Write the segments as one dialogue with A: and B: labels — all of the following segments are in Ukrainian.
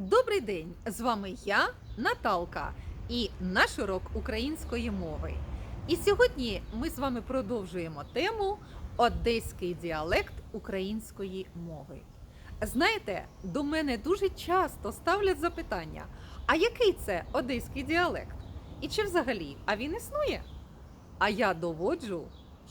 A: Добрий день! З вами я, Наталка, і наш урок української мови. І сьогодні ми з вами продовжуємо тему Одеський діалект української мови. Знаєте, до мене дуже часто ставлять запитання: а який це одеський діалект? І чи взагалі, а він існує? А я доводжу,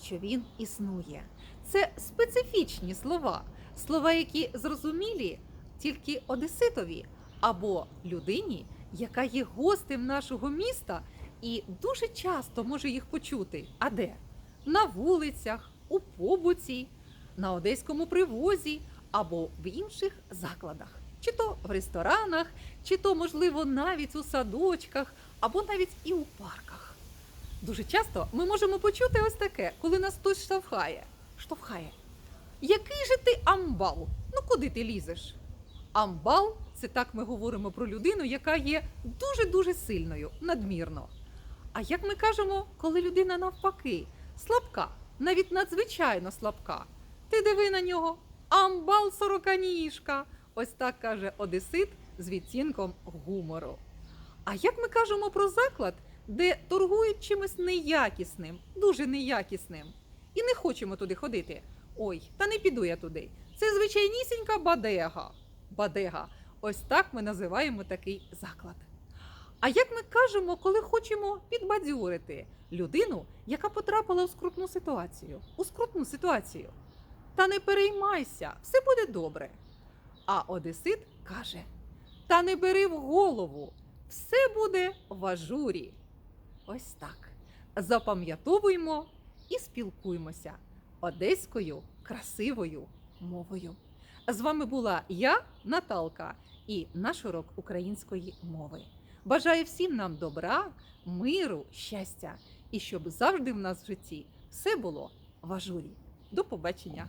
A: що він існує. Це специфічні слова, слова, які зрозумілі тільки одеситові або людині, яка є гостем нашого міста і дуже часто може їх почути. А де? На вулицях, у побуті, на одеському привозі або в інших закладах, чи то в ресторанах, чи то, можливо, навіть у садочках, або навіть і у парках. Дуже часто ми можемо почути ось таке, коли нас хтось штовхає. Штовхає. Який же ти амбал? Ну куди ти лізеш? Амбал це так ми говоримо про людину, яка є дуже-дуже сильною, надмірно. А як ми кажемо, коли людина навпаки, слабка, навіть надзвичайно слабка. Ти диви на нього, амбал сороканіжка. Ось так каже Одесит з відтінком гумору. А як ми кажемо про заклад, де торгують чимось неякісним, дуже неякісним, і не хочемо туди ходити? Ой, та не піду я туди. Це звичайнісінька бадега. Бадега. Ось так ми називаємо такий заклад. А як ми кажемо, коли хочемо підбадьорити людину, яка потрапила у скрутну ситуацію? У скрутну ситуацію. Та не переймайся, все буде добре. А Одесит каже: Та не бери в голову, все буде в ажурі. Ось так. Запам'ятовуємо і спілкуємося одеською красивою мовою. З вами була я, Наталка, і наш урок української мови. Бажаю всім нам добра, миру, щастя і щоб завжди в нас в житті все було в ажурі. До побачення!